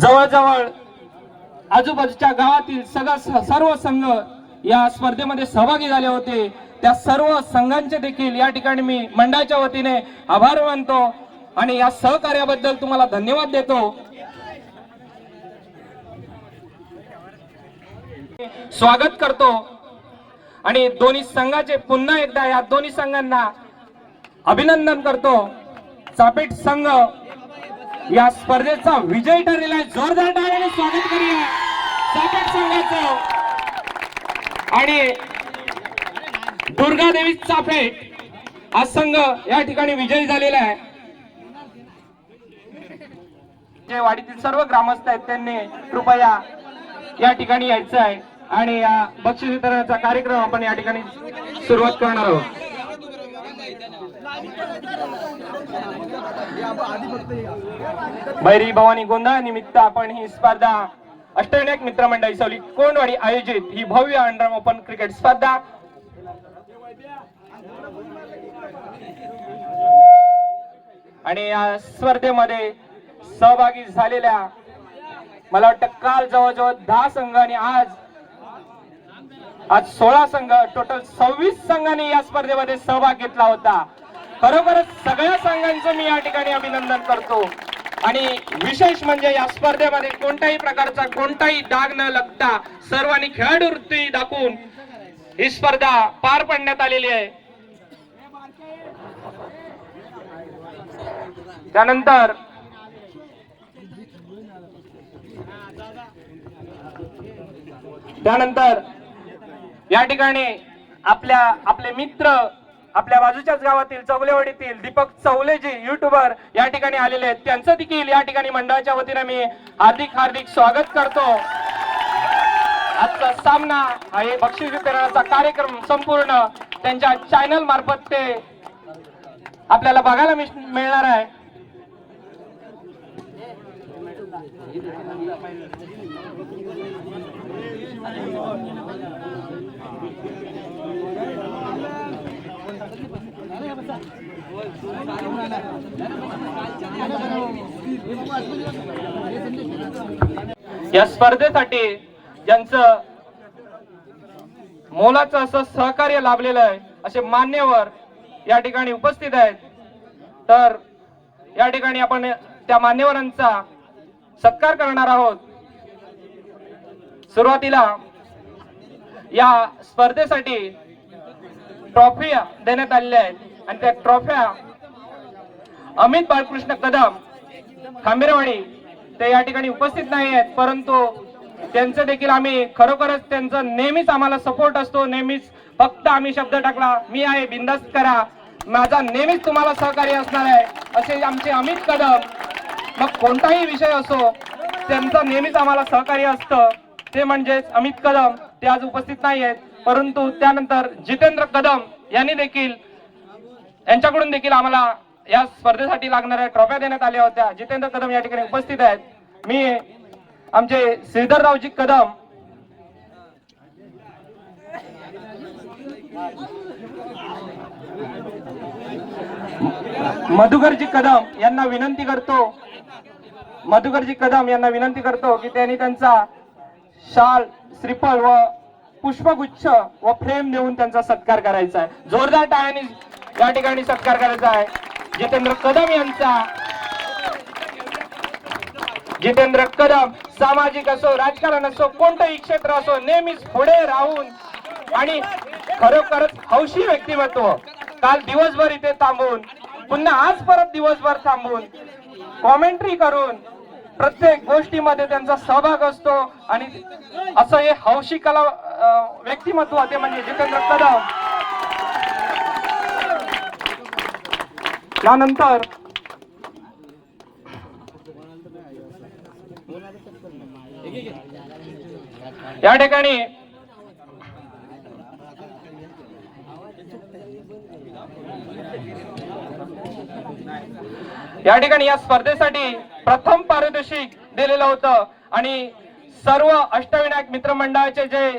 जवळजवळ आजूबाजूच्या गावातील सगळ्या सर्व संघ या स्पर्धेमध्ये सहभागी झाले होते. त्या सर्व संघांचे देखील या ठिकाणी मी मंडळाच्या वतीने आभार मानतो आणि या सहकार्याबद्दल तुम्हाला धन्यवाद देतो. स्वागत करतो. आणि दोन्ही संघाचे पुन्हा एकदा या दोन्ही संघांना अभिनंदन करतो. चापेट संघ या स्पर्धेचा विजय ठरलेला आहे. जोरदार टाळ्याने स्वागत करूया. चापेट संघाचं आणि दुर्गादेवी चाफेट हा संघ या ठिकाणी विजयी झालेला आहे. जे वाडीतील सर्व ग्रामस्थ आहेत त्यांनी कृपया या ठिकाणी यायचं आहे. आणि या बक्षीस वितरणाचा कार्यक्रम आपण या ठिकाणी सुरुवात करणार आहोत. भैरी भवानी गोंधळ निमित्त आपण ही स्पर्धा. अष्टविनायक मित्रमंडळी सवली कोंडवाडी आयोजित ही भव्य अंडर ओपन क्रिकेट स्पर्धा. आणि या स्पर्धेमध्ये सहभागी झालेल्या मला वाटतं काल जवळजवळ दहा संघ आणि आज आज सोळा संघ टोटल सव्वीस संघांनी या स्पर्धेमध्ये सहभाग घेतला होता. खरोखरच सगळ्या संघांचं मी या ठिकाणी अभिनंदन करतो. आणि विशेष म्हणजे या स्पर्धेमध्ये कोणत्याही प्रकारचा कोणताही डाग न लागता सर्वांनी खेळाडू वृत्ती दाखवून ही स्पर्धा पार पाडण्यात आलेली आहे. त्यानंतर त्यानंतर या ठिकाणी आपल्या आपले मित्र आपल्या बाजूच्याच गावातील चौगलेवाडीतील दीपक चौलेजी युट्यूबर या ठिकाणी आलेले आहेत. त्यांचं देखील या ठिकाणी मंडळाच्या वतीने मी हार्दिक हार्दिक स्वागत करतो. आजचा सामना हा हे बक्षीस वितरणाचा कार्यक्रम संपूर्ण त्यांच्या चॅनल मार्फत ते आपल्याला बघायला मिळणार आहे. या स्पर्धेसाठी ज्यांचं मोलाचं असं सहकार्य लाभलेलं आहे असे मान्यवर या ठिकाणी उपस्थित आहेत. तर या ठिकाणी आपण त्या मान्यवरांचा सत्कार करणार आहोत. सुरुवातीला या स्पर्धेसाठी ट्रॉफी देण्यात आलेल्या आहेत. आणि त्या ट्रॉफ्या अमित बाळकृष्ण कदम खांबेरवाडी ते या ठिकाणी उपस्थित नाही आहेत परंतु त्यांचं देखील आम्ही खरोखरच त्यांचं नेहमीच आम्हाला सपोर्ट असतो नेहमीच फक्त आम्ही शब्द टाकला मी आहे बिंदास्त करा. माझा नेहमीच तुम्हाला सहकार्य असणार आहे असे आमचे अमित कदम मग कोणताही विषय असो त्यांचं नेहमीच आम्हाला सहकार्य असतं. ते म्हणजेच अमित कदम ते आज उपस्थित नाही आहेत परंतु त्यानंतर जितेंद्र कदम यांनी देखील यांच्याकडून देखील आम्हाला या स्पर्धेसाठी लागणाऱ्या ट्रॉफ्या देण्यात आल्या होत्या. जितेंद्र कदम या ठिकाणी उपस्थित आहेत. मी आमचे श्रीधररावजी कदम मधुकरजी कदम यांना विनंती करतो. मधुकरजी कदम यांना विनंती करतो की त्यांनी त्यांचा शाल श्रीफळ व पुष्पगुच्छ व फ्रेम देऊन त्यांचा सत्कार करायचा आहे. जोरदार टाळ्याने या ठिकाणी सत्कार करायचा आहे. जितेंद्र कदम यांचा. जितेंद्र कदम सामाजिक असो राजकारण असो कोणतंही क्षेत्र असो नेहमीच पुढे राहून आणि खरोखरच हौशी व्यक्तिमत्व. काल दिवसभर इथे थांबून पुन्हा आज परत दिवसभर थांबून कॉमेंट्री करून प्रत्येक गोष्टीमध्ये त्यांचा सहभाग असतो आणि असं हे हौशी कला व्यक्तिमत्व ते म्हणजे जितेंद्र कदम. त्यानंतर या ठिकाणी या ठिकाणी या स्पर्धेसाठी प्रथम पारितोषिक दिलेलं होतं आणि सर्व अष्टविनायक मित्रमंडळाचे जे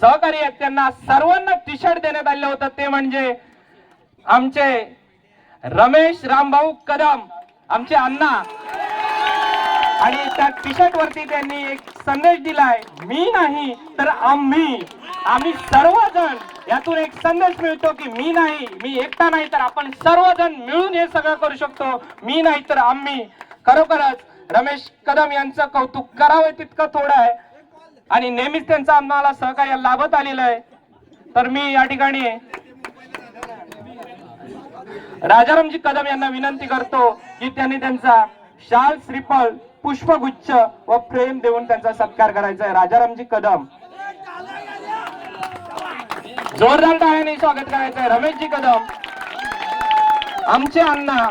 सहकारी आहेत त्यांना सर्वांना टी शर्ट देण्यात आलेलं होतं. ते म्हणजे आमचे रमेश रामभाऊ कदम आमचे अण्णा. आणि त्या टी शर्ट वरती त्यांनी एक संदेश दिलाय मी नाही तर आम्ही. आम्ही सर्वजण यातून एक संदेश मिळतो की मी नाही मी एकटा नाही तर आपण सर्वजण मिळून हे सगळं करू शकतो. मी नाही तर आम्ही. खरोखरच रमेश कदम यांचं कौतुक करावं तितकं थोडं आहे. आणि नेहमीच त्यांचं आम्हाला सहकार्य लाभत आलेलं आहे. तर मी या ठिकाणी राजारामजी कदम यांना विनंती करतो की त्यांनी त्यांचा शाल श्रीफळ पुष्पगुच्छ व प्रेम देऊन त्यांचा सत्कार करायचा आहे राजारामजी कदम. जोरदार टाळ्याने स्वागत करायचं आहे रमेशजी कदम. आमचे अण्णा.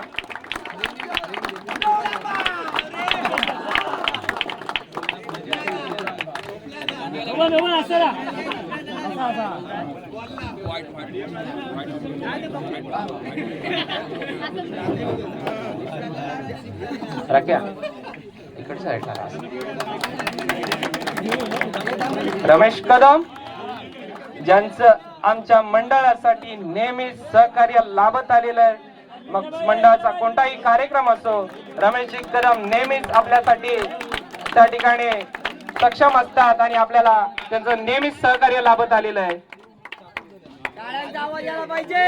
राख्या इकडे साईडला रमेश कदम ज्यांचं आमच्या मंडळासाठी नेहमी सहकार्य लाभत आलेलं आहे मग मंडळाचा कोणताही कार्यक्रम असो रमेश कदम नेहमीच आपल्यासाठी त्या ठिकाणी सक्षम असतात आणि आपल्याला त्यांचं नेहमीच सहकार्य लाभत आलेलं आहे. टाळ्यांचा आवाज पाहिजे.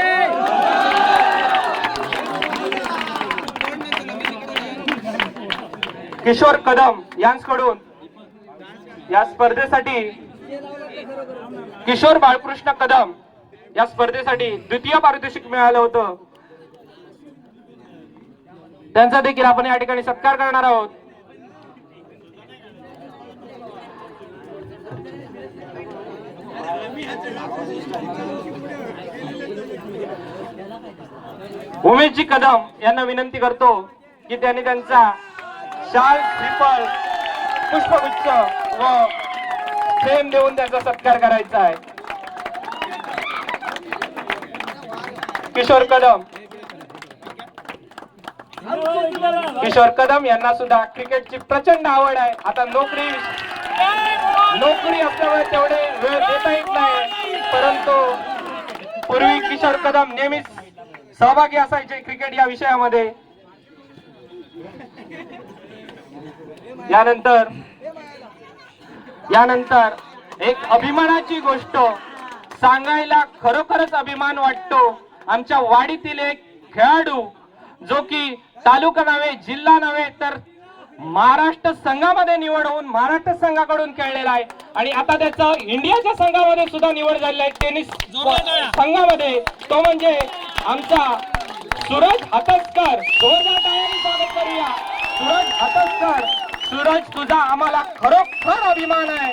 किशोर कदम यांकडून या स्पर्धेसाठी किशोर बाळकृष्ण कदम या स्पर्धेसाठी द्वितीय पारितोषिक मिळालं होतं. त्यांचा देखील आपण या ठिकाणी सत्कार करणार आहोत. उमेशजी कदम यांना विनंती करतो की त्यांनी त्यांचा शाल श्रीफळ पुष्पगुच्छ व प्रेम देऊन त्यांचा सत्कार करायचा आहे. किशोर कदम. किशोर कदम यांना सुद्धा क्रिकेटची प्रचंड आवड आहे. आता नोकरी नोकरी असल्यामुळे तेवढे वेळ देता येत नाही. परंतु पूर्वी किशोर कदम नेहमीच सहभागी असायचे क्रिकेट या विषयामध्ये. यानंतर यानंतर एक अभिमानाची गोष्ट. सांगायला खरोखरच अभिमान वाटतो. आमच्या वाडीतील एक खेळाडू जो की तालुका नव्हे जिल्हा नव्हे तर महाराष्ट्र संघामध्ये निवड होऊन महाराष्ट्र संघाकडून खेळलेला आहे. आणि आता त्याचं इंडियाच्या संघामध्ये सुद्धा निवड झालेली आहे. टेनिस संघामध्ये. तो म्हणजे आमचा सूरज हतसकर. जोरदार स्वागत करूया. सूरज हतसकर. सूरज तुझा आम्हाला खरोखर अभिमान आहे.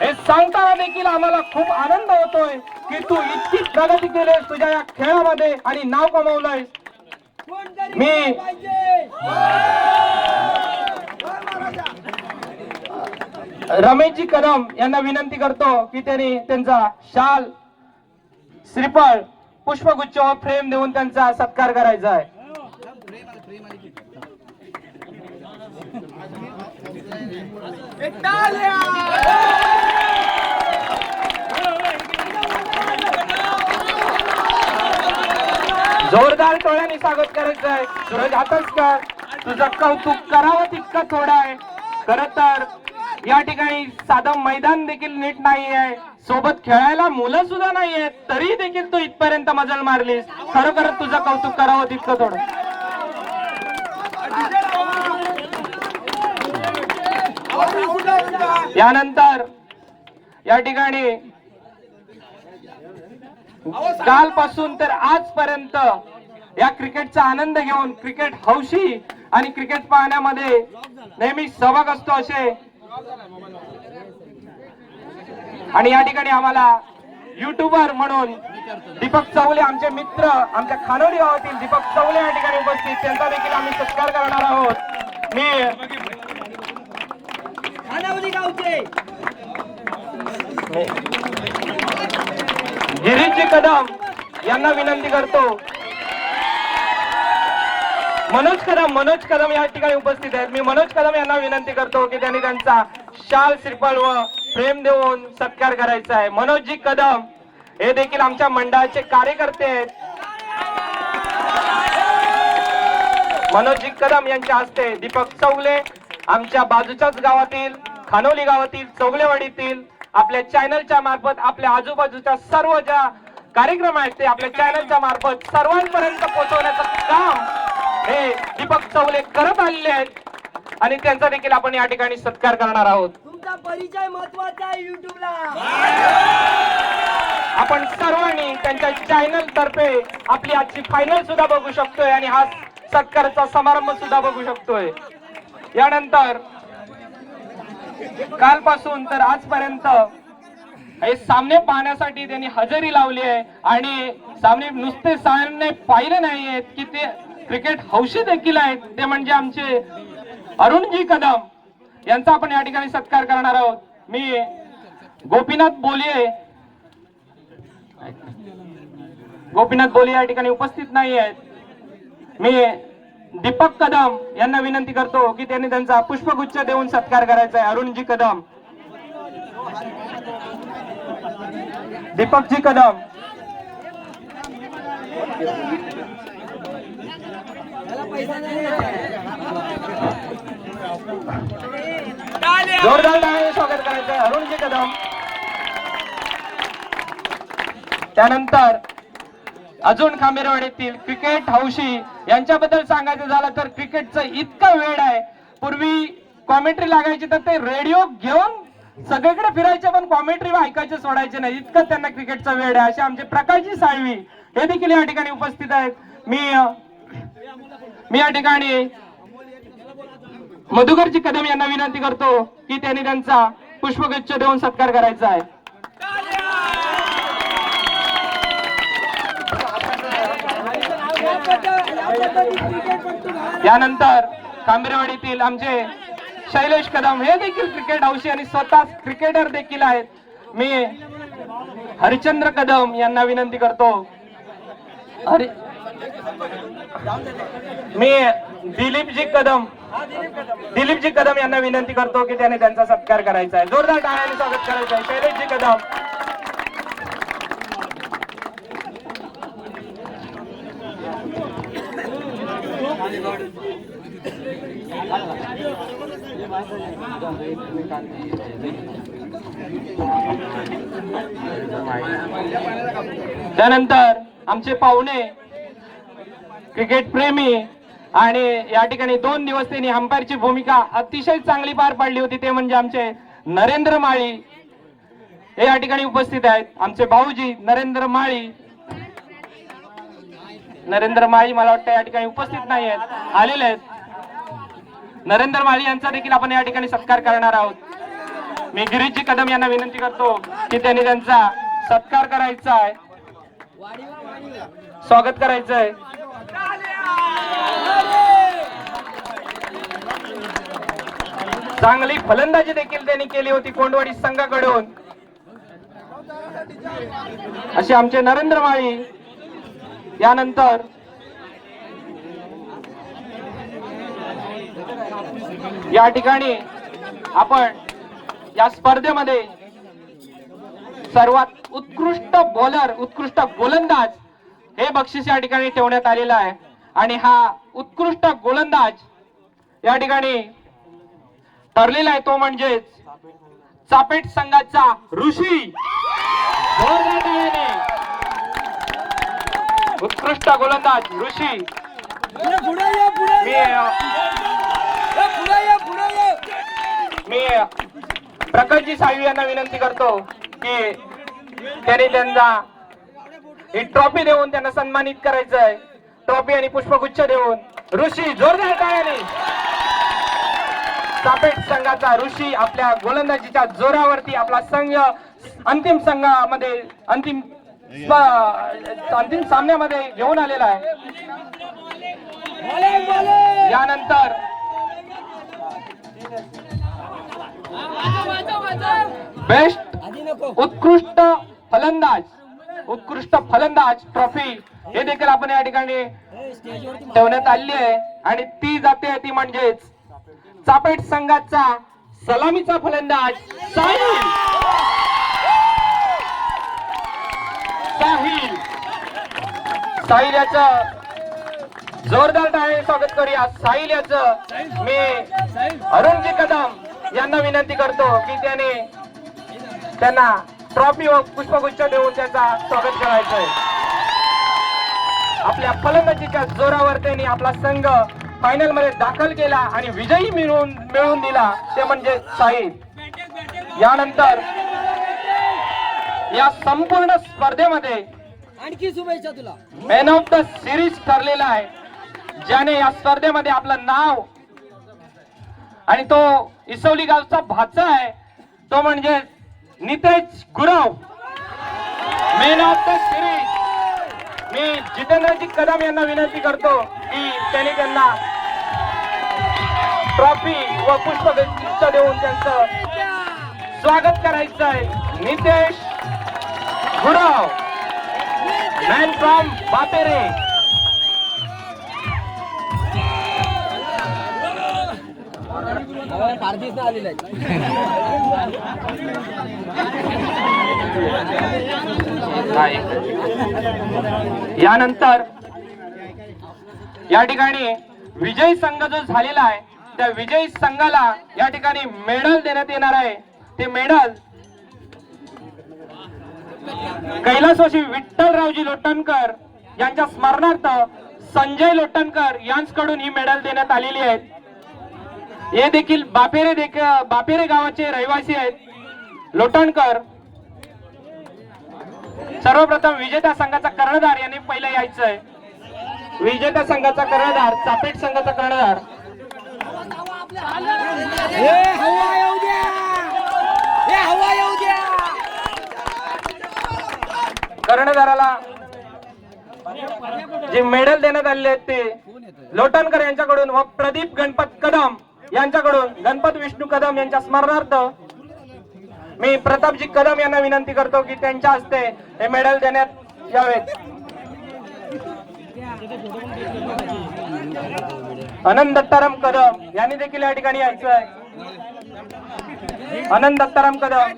हे सांगताना देखील आम्हाला खूप आनंद होतोय की तू इतकी प्रगती केलीस तुझ्या या खेळामध्ये आणि नाव कमवलंयस. कोणतरी मी- रमेशजी कदम यांना विनंती करतो की त्यांनी त्यांचा शाल श्रीफळ पुष्पगुच्छ व फ्रेम देऊन त्यांचा सत्कार करायचा आहे. जोरदार टोळ्याने स्वागत करायचं आहे. सूरज कर तुझं कौतुक करावं तितकं थोडं आहे. खर तर या ठिकाणी साधं मैदान देखील नीट नाही आहे सोबत खेळायला मुलं सुद्धा नाहीयेत. तरी देखील तू इथपर्यंत मजल मारलीस. खरोखर तुझं कौतुक करावं तितकं थोडं. यानंतर या ठिकाणी कालपासून तर आजपर्यंत या क्रिकेटचा आनंद घेऊन क्रिकेट हौशी आणि क्रिकेट पाहण्यामध्ये नेहमी सहभाग असतो असे आणि या ठिकाणी आम्हाला युट्यूबर म्हणून दीपक चौले आमचे मित्र आमच्या खानोली गावातील दीपक चौले या ठिकाणी उपस्थित. त्यांचा देखील आम्ही सत्कार करणार आहोत. मी खानावली गावचे. गिरीशजी कदम यांना विनंती करतो. मनोज कदम मनोज कदम या ठिकाणी उपस्थित आहेत. मी मनोज कदम यांना विनंती करतो की त्यांनी त्यांचा शाल श्रीफळ व प्रेम देऊन सत्कार करायचा आहे. मनोजी कदम हे देखील आमच्या मंडळाचे कार्यकर्ते आहेत. मनोजी कदम यांच्या हस्ते दीपक चौले आमच्या बाजूच्याच गावातील खानोली गावातील चौगलेवाडीतील आपल्या चॅनलच्या मार्फत आपल्या आजूबाजूच्या सर्व ज्या कार्यक्रम आहेत ते आपल्या चॅनलच्या मार्फत सर्वांपर्यंत पोहोचवण्याचं काम हे दीपक चौले करत आलेले आहेत. आणि त्यांचा देखील आपण या ठिकाणी सत्कार करणार आहोत. परिचय महत्त्वाचा आहे युट्यूबला. आपण सर्वांनी त्यांच्या चॅनल तर्फे आपली आजची फायनल सुद्धा बघू शकतोय आणि हा सत्कारचा समारंभ सुद्धा बघू शकतोय. यानंतर कालपासून तर आजपर्यंत हे सामने पाहण्यासाठी त्यांनी हजेरी लावली आहे आणि सामने नुसते सामने पाहिले नाहीयेत की ते क्रिकेट हौशी देखील आहेत. ते म्हणजे आमचे अरुणजी कदम. यांचा आपण या ठिकाणी सत्कार करणार आहोत. मी गोपीनाथ बोलिये. गोपीनाथ बोले या ठिकाणी उपस्थित नाही आहेत मी दीपक कदम यांना विनंती करतो की त्यांनी त्यांचा पुष्पगुच्छ देऊन सत्कार करायचा आहे. अरुणजी कदम. दीपकजी कदम. पैसा नाही जोरदार टाळ्याने स्वागत करायचं अरुणजी कदम. त्यानंतर अजून खांबेरवाडीतील क्रिकेट हौशी यांच्याबद्दल सांगायचं झालं तर क्रिकेटचं इतकं वेळ आहे. पूर्वी कॉमेंट्री लागायची तर ते रेडिओ घेऊन सगळीकडे फिरायचे पण कॉमेंट्री ऐकायचे सोडायचे नाही. इतकं त्यांना क्रिकेटचा वेळ आहे. असे आमचे प्रकाशजी साळवी हे देखील या ठिकाणी उपस्थित आहेत. मी मी या ठिकाणी मधुकरजी कदम यांना विनंती करतो की त्यांनी त्यांचा पुष्पगुच्छ देऊन सत्कार करायचा आहे. यानंतर कांबरेवाडीतील आमचे शैलेश कदम हे देखील क्रिकेट हौशी आणि स्वतः क्रिकेटर देखील आहेत. मी हरिचंद्र कदम यांना विनंती करतो. हरि मी दिलीपजी कदम. दिलीपजी कदम यांना विनंती करतो की त्याने त्यांचा सत्कार करायचा आहे. जोरदार टाळ्याने स्वागत करायचं आहे. शैलेशजी कदम. त्यानंतर आमचे पाहुणे क्रिकेट प्रेमी आणि या ठिकाणी दोन दिवस त्यांनी अंपायरची भूमिका अतिशय चांगली पार पाडली होती ते म्हणजे आमचे नरेंद्र माळी. हे या ठिकाणी उपस्थित आहेत. आमचे भाऊजी नरेंद्र माळी. नरेंद्र माळी मला वाटतं या ठिकाणी उपस्थित नाही आहेत. आलेले आहेत. नरेंद्र माळी यांचा देखील आपण या ठिकाणी सत्कार करणार आहोत. मी गिरीशजी कदम यांना विनंती करतो की त्यांनी त्यांचा सत्कार करायचा आहे. स्वागत करायचं आहे चांगली फलंदाजी देखील त्यांनी केली होती कोंडवाडी संघाकडून. असे आमचे नरेंद्र माळी यानंतर या ठिकाणी आपण या स्पर्धेमध्ये सर्वात उत्कृष्ट बॉलर उत्कृष्ट गोलंदाज हे बक्षीस या ठिकाणी ठेवण्यात आलेलं आहे. आणि हा उत्कृष्ट गोलंदाज या ठिकाणी ठरलेला आहे तो म्हणजेच चापेट संघाचा ऋषी. उत्कृष्ट गोलंदाज ऋषी. मी ये अ, मी प्रकाशजी साळवी यांना विनंती करतो की त्यांनी त्यांना ही ट्रॉफी देऊन त्यांना सन्मानित करायचं आहे ट्रॉफी आणि पुष्पगुच्छ देऊन ऋषी जोरदार टाळ्याने सापेट संघाचा ऋषी आपल्या गोलंदाजीच्या जोरावरती आपला संघ अंतिम संघामध्ये अंतिम अंतिम सामन्यामध्ये घेऊन आलेला आहे. यानंतर बेस्ट उत्कृष्ट फलंदाज उत्कृष्ट फलंदाज ट्रॉफी हे देखील आपण या ठिकाणी ठेवण्यात आली आहे. आणि ती जाते ती म्हणजेच चापेट संघाचा सलामीचा फलंदाज साहिल. साहिल. साहिल याच जोरदार टाळ्याने स्वागत करूया. साहिल याच मी अरुणजी कदम यांना विनंती करतो की त्याने त्यांना ट्रॉफी व पुष्पगुच्छ देऊन त्याचा स्वागत करायचं आहे आपल्या फलंदाजीच्या जोरावर त्यांनी आपला संघ फायनलमध्ये दाखल केला आणि विजयी मिळवून मिळवून दिला. ते म्हणजे साहिल. यानंतर या संपूर्ण स्पर्धेमध्ये आणखी शुभेच्छा तुला. मॅन ऑफ द सिरीज ठरलेला आहे. ज्याने या स्पर्धेमध्ये आपलं नाव आणि तो इसवली गावचा भाचा आहे तो म्हणजे Nitesh Gurav. Man of the series मी जितेंद्रजी कदम यांना विनंती करतो की त्यांनी त्यांना ट्रॉफी व पुष्पगुच्छ देऊन त्यांचं स्वागत करायचं आहे नितेश गुरव. मॅन फ्रॉम बापेरे आलेला आहे यानंतर या ठिकाणी विजयी संघ जो झालेला आहे त्या विजयी संघाला या ठिकाणी मेडल देण्यात येणार आहे. ते मेडल कैलासवासी विठ्ठलरावजी लोटणकर यांच्या स्मरणार्थ संजय लोटणकर यांच्याकडून ही मेडल देण्यात आलेली आहे. हे देखील बापेरे देख बापेरे गावाचे रहिवासी आहेत. लोटणकर. सर्वप्रथम विजेत्या संघाचा कर्णधार यांनी पहिला यायचं आहे विजेत्या संघाचा कर्णधार चापेट संघाचा कर्णधार. कर्णधाराला जे मेडल देण्यात आलेले आहेत ते लोटणकर यांच्याकडून व प्रदीप गणपत कदम. यांच्याकडून गणपत विष्णू कदम यांच्या स्मरणार्थ मी प्रतापजी कदम यांना विनंती करतो की त्यांच्या हस्ते हे मेडल देण्यात यावेत. आनंद दत्ताराम कदम यांनी देखील या ठिकाणी यायचं आहे. आनंद दत्ताराम कदम.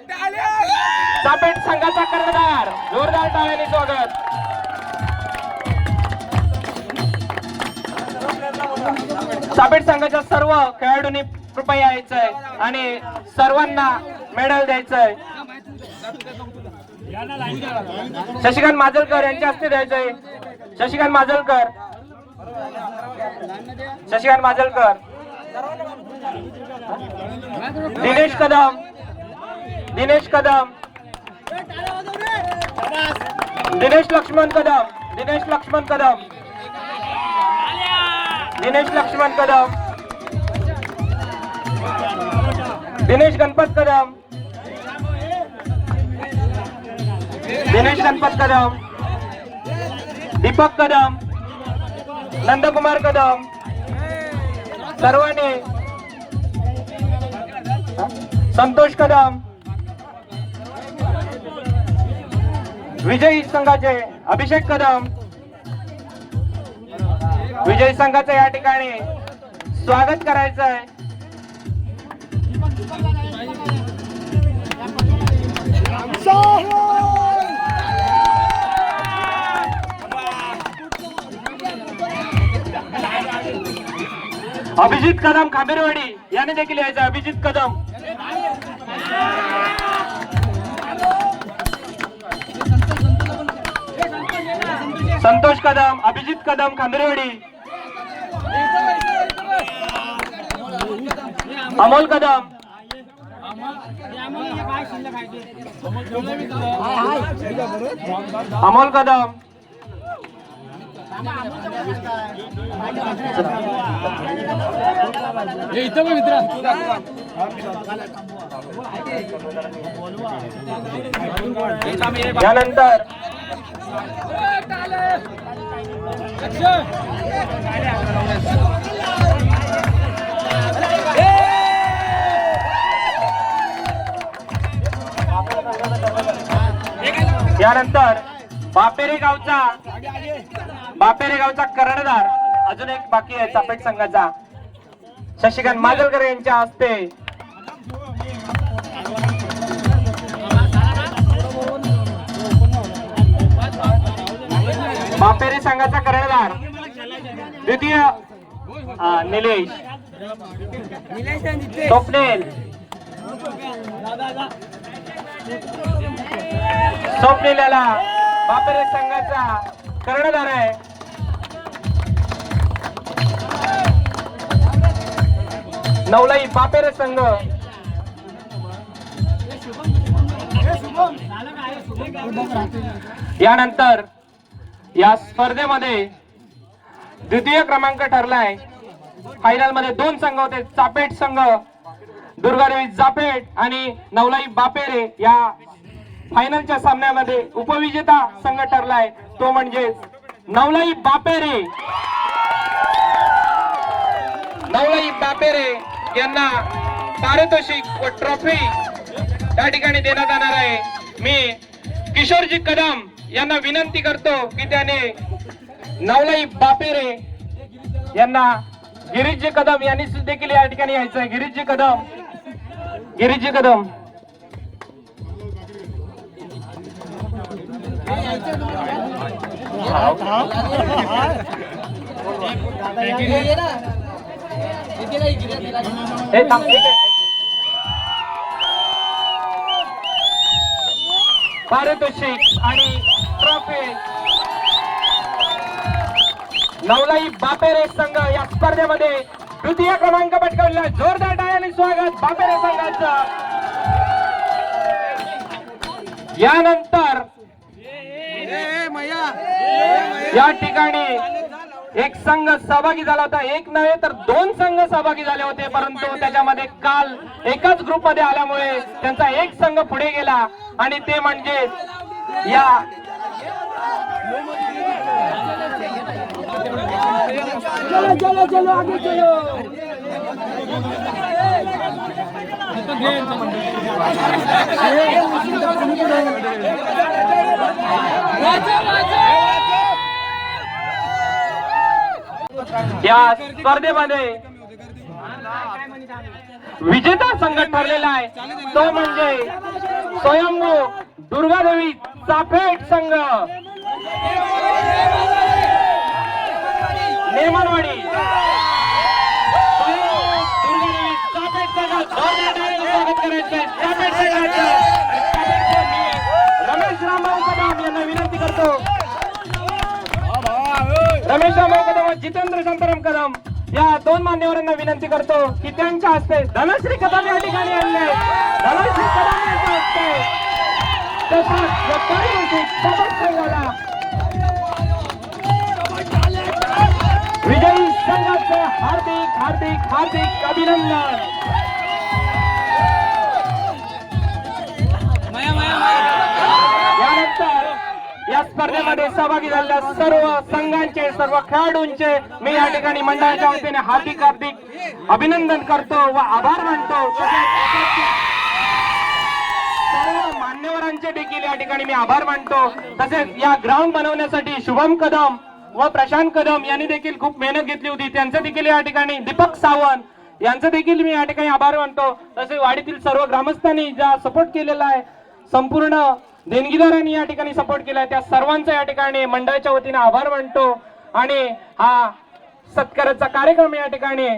चापेट संघाचा कर्णधार जोरदार टाळ्याने स्वागत. चापेट संघाच्या सर्व खेळाडूंनी कृपया यायचंय आणि सर्वांना मेडल द्यायचंय. शशिकांत माजलकर यांच्या हस्ते द्यायचंय. शशिकांत माजलकर. शशिकांत माजलकर. दिनेश कदम. दिनेश कदम. दिनेश लक्ष्मण कदम. दिनेश लक्ष्मण कदम. दिनेश लक्ष्मण कदम. दिनेश गणपत कदम. दिनेश गणपत कदम. दीपक कदम. नंदकुमार कदम. सर्वाने. संतोष कदम. विजयी संघाचे अभिषेक कदम. विजय संघाचं या ठिकाणी स्वागत करायचं आहे अभिजित कदम खांबेरवाडी याने देखील यायचं. अभिजित कदम. संतोष कदम अभिजित कदम खांबेरवाडी. अमोल कदम. अमोल कदम. इथं मित्र. यानंतर यानंतर बापेरे गावचा बापेरे गावचा कर्णधार अजून एक बाकी आहे चापेट संघाचा. शशिकांत माजलकर यांच्या हस्ते बापेरे संघाचा कर्णधार द्वितीय निलेश. स्वप्नील स्वप्नील याला बापेरे संघाचा कर्णधार आहे. नवलाई बापेरे संघ. यानंतर या स्पर्धेमध्ये द्वितीय क्रमांक ठरलाय. फायनलमध्ये दोन संघ होते चापेट संघ दुर्गादेवी जापेट आणि नवलाई बापेरे या फायनलच्या सामन्यामध्ये उपविजेता संघ ठरलाय. तो म्हणजे नवलाई बापेरे. नवलाई बापेरे यांना पारितोषिक व ट्रॉफी त्या ठिकाणी देण्यात येणार आहे. मी किशोरजी कदम यांना विनंती करतो की त्याने नवलाई बापेरे यांना गिरीशजी कदम यांनी देखील या ठिकाणी. यायचं आहे गिरीशजी कदम. गिरीजी कदम. हे पारितोषिक आणि ट्रॉफी. नवलाई बापेरे संघ या स्पर्धेमध्ये तृतीय क्रमांक पटकावलेला जोरदार स्वागत बापेरे संघाचं. यानंतर या ठिकाणी एक संघ सहभागी झाला होता. एक नव्हे तर दोन संघ सहभागी झाले होते परंतु त्याच्यामध्ये काल एकाच ग्रुपमध्ये आल्यामुळे त्यांचा एक संघ पुढे गेला आणि ते म्हणजे या चलो चलो चलो आगे चलो. या स्पर्धेमध्ये विजेता संघ ठरलेला आहे. तो म्हणजे स्वयंभू दुर्गादेवी चाफेट संघ. नेमनवाडी दुर्गादेवी चाफेट संघ. स्वागत करायचं रमेश रामभाऊ कदम यांना विनंती करतो. रमेश रामभाऊ कदम व जितेंद्र शांताराम कदम या दोन मान्यवरांना विनंती करतो की त्यांच्या हस्ते धनश्री कदम या ठिकाणी आणले. धनश्री कदम यांच्या हस्ते. तसंच या पारितोषिक सोबत संघाला विजयी संघाचं हार्दिक हार्दिक हार्दिक अभिनंदन. यानंतर या स्पर्धेमध्ये सहभागी झालेल्या सर्व संघांचे सर्व खेळाडूंचे मी या ठिकाणी मंडळाच्या वतीने हार्दिक हार्दिक अभिनंदन करतो व आभार मानतो. सर्व मान्यवरांचे देखील या ठिकाणी मी आभार मानतो. तसेच या ग्राउंड बनवण्यासाठी शुभम कदम व प्रशांत कदम यांनी देखील खूप मेहनत घेतली होती. त्यांचं देखील या ठिकाणी दीपक सावंत यांचं देखील मी या ठिकाणी आभार मानतो. तसेच वाडीतील सर्व ग्रामस्थांनी ज्या सपोर्ट केलेला आहे संपूर्ण देणगीदारांनी या ठिकाणी सपोर्ट केला त्या सर्वांचा या ठिकाणी मंडळाच्या वतीने आभार मानतो. आणि हा सत्काराचा कार्यक्रम या ठिकाणी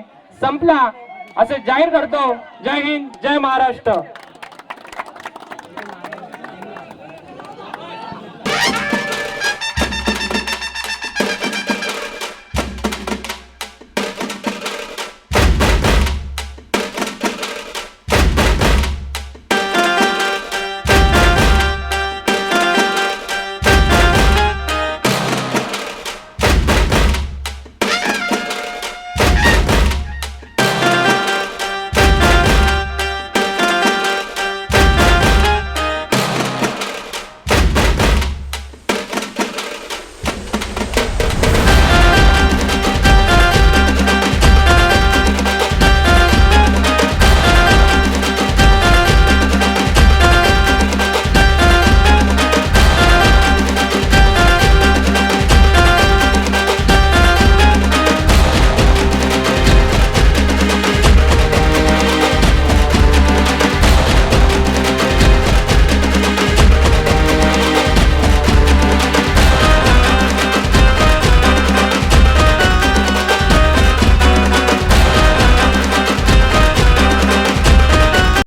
संपला. असे जाहीर करतो. जय हिंद जय महाराष्ट्र.